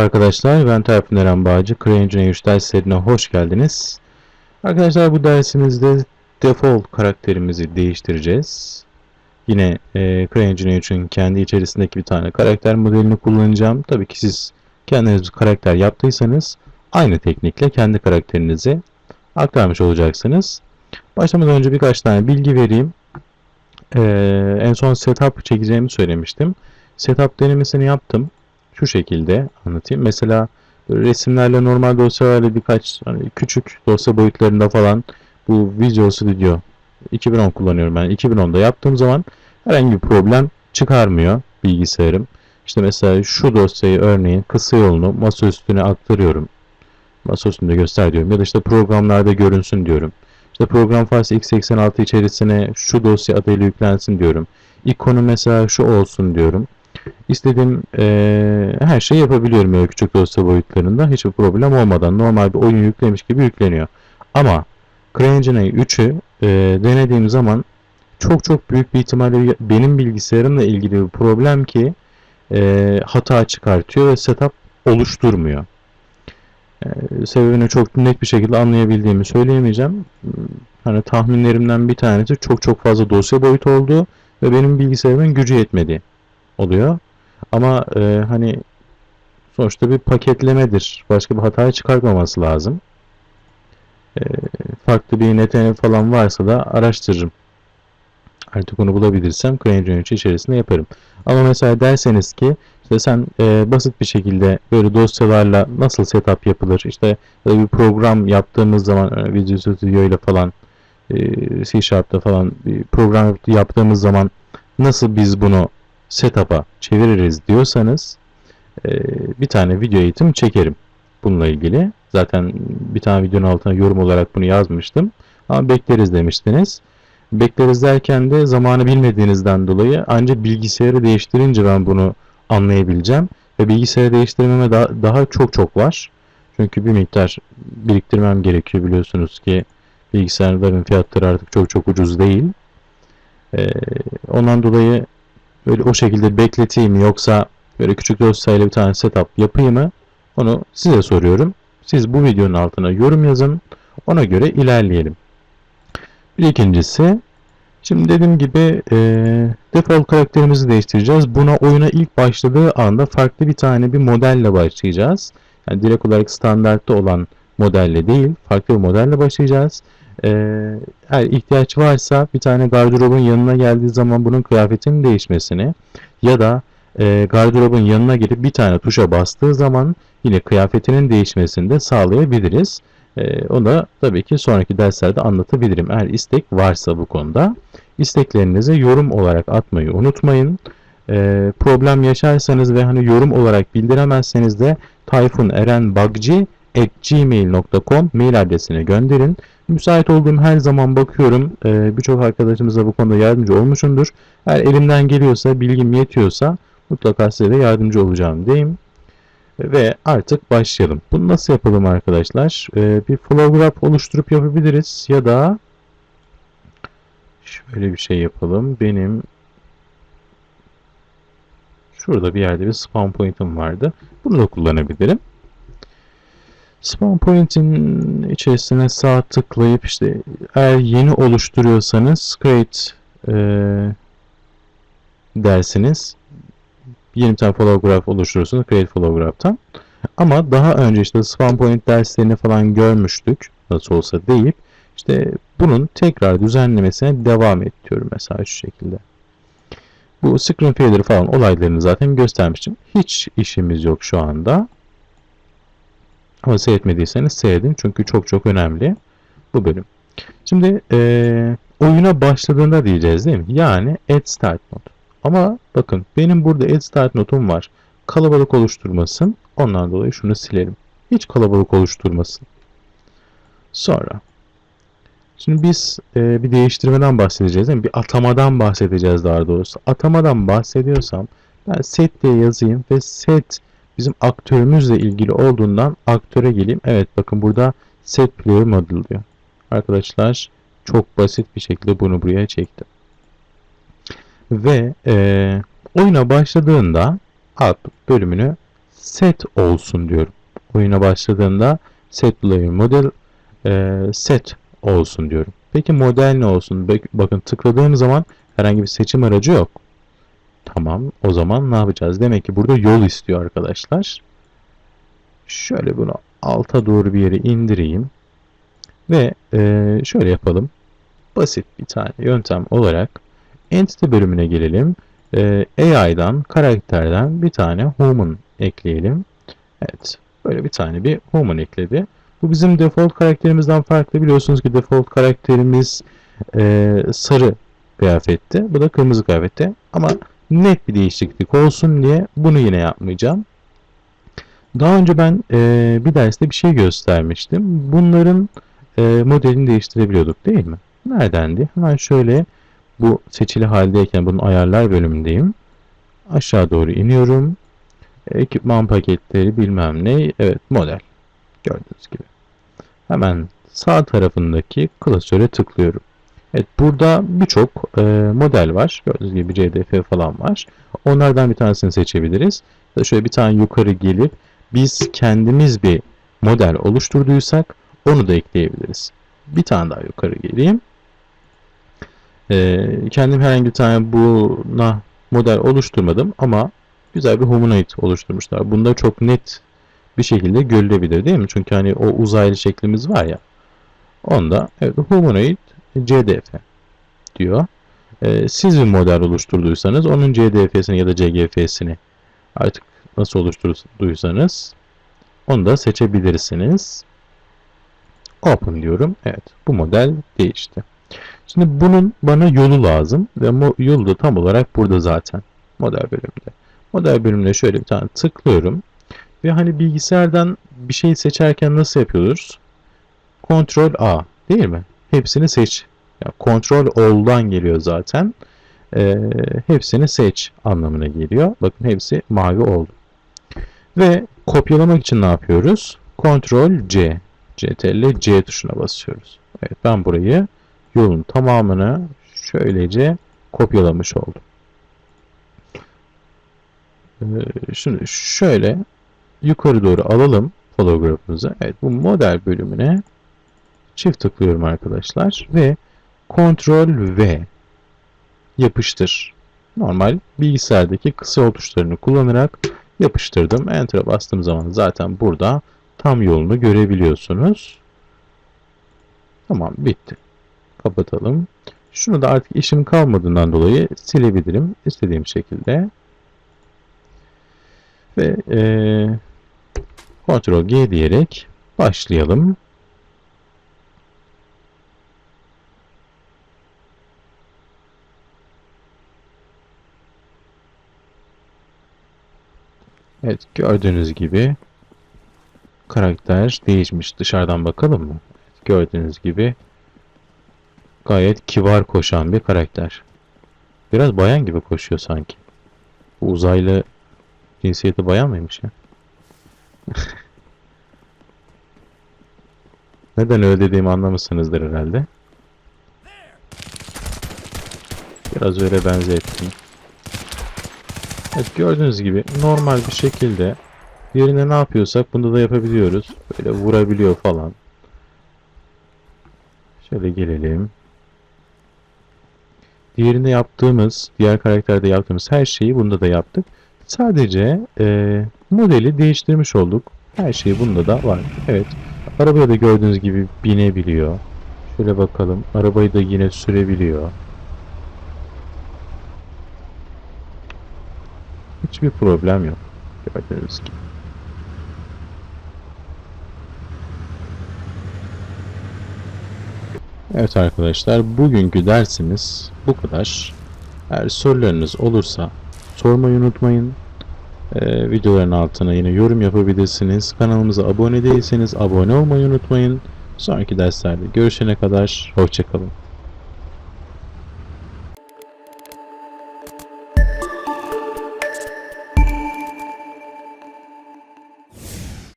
arkadaşlar, ben Tayfun Eren Bağcı. CryEngine 3 derslerine hoş geldiniz. Arkadaşlar bu dersimizde default karakterimizi değiştireceğiz. Yine e, CryEngine 3'ün kendi içerisindeki bir tane karakter modelini kullanacağım. Tabii ki siz kendiniz bir karakter yaptıysanız aynı teknikle kendi karakterinizi aktarmış olacaksınız. Başlamadan önce birkaç tane bilgi vereyim. E, en son setup çekeceğimi söylemiştim. Setup denemesini yaptım şu şekilde anlatayım. Mesela resimlerle normal dosyalarla birkaç hani küçük dosya boyutlarında falan bu Visual Studio 2010 kullanıyorum ben. 2010'da yaptığım zaman herhangi bir problem çıkarmıyor bilgisayarım. İşte mesela şu dosyayı örneğin kısa yolunu masa üstüne aktarıyorum. Masa üstünde göster diyorum. Ya da işte programlarda görünsün diyorum. İşte program file x86 içerisine şu dosya adıyla yüklensin diyorum. İkonu mesela şu olsun diyorum. İstediğim eee, her şeyi yapabiliyorum öyle küçük dosya boyutlarında. Hiçbir problem olmadan normal bir oyun yüklemiş gibi yükleniyor. Ama CryEngine 3'ü eee, denediğim zaman çok çok büyük bir ihtimalle benim bilgisayarımla ilgili bir problem ki eee, hata çıkartıyor ve setup oluşturmuyor. Eee, sebebini çok net bir şekilde anlayabildiğimi söyleyemeyeceğim. Hani tahminlerimden bir tanesi çok çok fazla dosya boyutu olduğu ve benim bilgisayarımın gücü yetmediği oluyor. Ama e, hani sonuçta bir paketlemedir. Başka bir hata çıkartmaması lazım. E, farklı bir netene falan varsa da araştırırım. Artık onu bulabilirsem CryEngine 3 içerisinde yaparım. Ama mesela derseniz ki işte sen e, basit bir şekilde böyle dosyalarla nasıl setup yapılır? İşte böyle bir program yaptığımız zaman e, Visual Studio ile falan e, C Sharp'ta falan bir program yaptığımız zaman nasıl biz bunu setup'a çeviririz diyorsanız e, bir tane video eğitim çekerim bununla ilgili. Zaten bir tane videonun altına yorum olarak bunu yazmıştım. Ama bekleriz demiştiniz. Bekleriz derken de zamanı bilmediğinizden dolayı ancak bilgisayarı değiştirince ben bunu anlayabileceğim. Ve bilgisayarı değiştirmeme daha, daha çok çok var. Çünkü bir miktar biriktirmem gerekiyor biliyorsunuz ki bilgisayarların fiyatları artık çok çok ucuz değil. Ee, ondan dolayı böyle o şekilde bekleteyim mi yoksa böyle küçük dosyayla bir tane setup yapayım mı? Onu size soruyorum. Siz bu videonun altına yorum yazın. Ona göre ilerleyelim. Bir ikincisi şimdi dediğim gibi e, default karakterimizi değiştireceğiz. Buna oyuna ilk başladığı anda farklı bir tane bir modelle başlayacağız. Yani direkt olarak standartta olan modelle değil, farklı bir modelle başlayacağız. Ee, eğer ihtiyaç varsa bir tane gardırobun yanına geldiği zaman bunun kıyafetinin değişmesini ya da e, gardırobun yanına gelip bir tane tuşa bastığı zaman yine kıyafetinin değişmesini de sağlayabiliriz. E, onu da tabii ki sonraki derslerde anlatabilirim eğer istek varsa bu konuda. İsteklerinizi yorum olarak atmayı unutmayın. E, problem yaşarsanız ve hani yorum olarak bildiremezseniz de Tayfun Eren Bagci gmail.com mail adresine gönderin. Müsait olduğum her zaman bakıyorum. Ee, Birçok arkadaşımıza bu konuda yardımcı olmuşumdur. Eğer elimden geliyorsa, bilgim yetiyorsa mutlaka size de yardımcı olacağım diyeyim. Ve artık başlayalım. Bunu nasıl yapalım arkadaşlar? Ee, bir flow graph oluşturup yapabiliriz ya da şöyle bir şey yapalım. Benim şurada bir yerde bir spawn point'im vardı. Bunu da kullanabilirim. Spawn Point'in içerisine sağ tıklayıp işte eğer yeni oluşturuyorsanız create e, dersiniz. Yeni bir tane follow graph oluşturursunuz create follow graph'tan. Ama daha önce işte spawn point derslerini falan görmüştük. Nasıl olsa deyip işte bunun tekrar düzenlemesine devam et diyorum mesela şu şekilde. Bu screen failure falan olaylarını zaten göstermiştim. Hiç işimiz yok şu anda. Ama seyretmediyseniz seyredin çünkü çok çok önemli bu bölüm. Şimdi e, oyuna başladığında diyeceğiz değil mi? Yani add start node. Ama bakın benim burada add start notum var. Kalabalık oluşturmasın. Ondan dolayı şunu silelim. Hiç kalabalık oluşturmasın. Sonra Şimdi biz e, bir değiştirmeden bahsedeceğiz değil mi? Bir atamadan bahsedeceğiz daha doğrusu. Atamadan bahsediyorsam ben set diye yazayım ve set bizim aktörümüzle ilgili olduğundan aktöre geleyim. Evet bakın burada set player model diyor. Arkadaşlar çok basit bir şekilde bunu buraya çektim. Ve e, oyuna başladığında output bölümünü set olsun diyorum. Oyuna başladığında set player model e, set olsun diyorum. Peki model ne olsun? Bak- Bakın tıkladığım zaman herhangi bir seçim aracı yok. Tamam o zaman ne yapacağız? Demek ki burada yol istiyor arkadaşlar. Şöyle bunu alta doğru bir yere indireyim. Ve e, şöyle yapalım. Basit bir tane yöntem olarak Entity bölümüne gelelim. E, AI'dan, karakterden bir tane human ekleyelim. Evet. Böyle bir tane bir human ekledi. Bu bizim default karakterimizden farklı. Biliyorsunuz ki default karakterimiz e, sarı kıyafette. Bu da kırmızı kıyafette. Ama net bir değişiklik olsun diye bunu yine yapmayacağım. Daha önce ben e, bir derste bir şey göstermiştim. Bunların e, modelini değiştirebiliyorduk değil mi? Neredendi? Hemen şöyle bu seçili haldeyken bunun ayarlar bölümündeyim. Aşağı doğru iniyorum. Ekipman paketleri bilmem ne. Evet model. Gördüğünüz gibi. Hemen sağ tarafındaki klasöre tıklıyorum. Evet burada birçok e, model var. Gördüğünüz gibi CDF falan var. Onlardan bir tanesini seçebiliriz. Şöyle bir tane yukarı gelip biz kendimiz bir model oluşturduysak onu da ekleyebiliriz. Bir tane daha yukarı geleyim. Ee, kendim herhangi bir tane buna model oluşturmadım ama güzel bir humanoid oluşturmuşlar. Bunda çok net bir şekilde görülebilir değil mi? Çünkü hani o uzaylı şeklimiz var ya. Onda evet humanoid CDF diyor. Ee, siz bir model oluşturduysanız onun CDF'sini ya da CGF'sini artık nasıl oluşturduysanız onu da seçebilirsiniz. Open diyorum. Evet bu model değişti. Şimdi bunun bana yolu lazım ve yolu da tam olarak burada zaten model bölümünde. Model bölümüne şöyle bir tane tıklıyorum. Ve hani bilgisayardan bir şey seçerken nasıl yapıyoruz? Ctrl A değil mi? Hepsini seç. Yani Ctrl All'dan geliyor zaten. Ee, hepsini seç anlamına geliyor. Bakın hepsi mavi oldu. Ve kopyalamak için ne yapıyoruz? Ctrl C. CTRL C tuşuna basıyoruz. Evet ben burayı yolun tamamını şöylece kopyalamış oldum. Ee, şimdi şöyle yukarı doğru alalım fotoğrafımızı. Evet bu model bölümüne çift tıklıyorum arkadaşlar ve Ctrl V yapıştır. Normal bilgisayardaki kısa yol tuşlarını kullanarak yapıştırdım. Enter'a bastığım zaman zaten burada tam yolunu görebiliyorsunuz. Tamam bitti. Kapatalım. Şunu da artık işim kalmadığından dolayı silebilirim istediğim şekilde. Ve ee, Ctrl G diyerek başlayalım. Evet gördüğünüz gibi karakter değişmiş. Dışarıdan bakalım mı? Gördüğünüz gibi gayet kibar koşan bir karakter. Biraz bayan gibi koşuyor sanki. Bu uzaylı cinsiyeti bayan mıymış ya? Neden öyle dediğimi anlamışsınızdır herhalde. Biraz öyle benzettim. Evet gördüğünüz gibi normal bir şekilde yerine ne yapıyorsak bunda da yapabiliyoruz. Böyle vurabiliyor falan. Şöyle gelelim. Diğerinde yaptığımız, diğer karakterde yaptığımız her şeyi bunda da yaptık. Sadece e, modeli değiştirmiş olduk. Her şey bunda da var. Evet. Arabaya da gördüğünüz gibi binebiliyor. Şöyle bakalım. Arabayı da yine sürebiliyor. Hiçbir problem yok. Gördüğünüz gibi. Evet arkadaşlar bugünkü dersimiz bu kadar. Eğer sorularınız olursa sormayı unutmayın. Ee, videoların altına yine yorum yapabilirsiniz. Kanalımıza abone değilseniz abone olmayı unutmayın. Sonraki derslerde görüşene kadar hoşçakalın.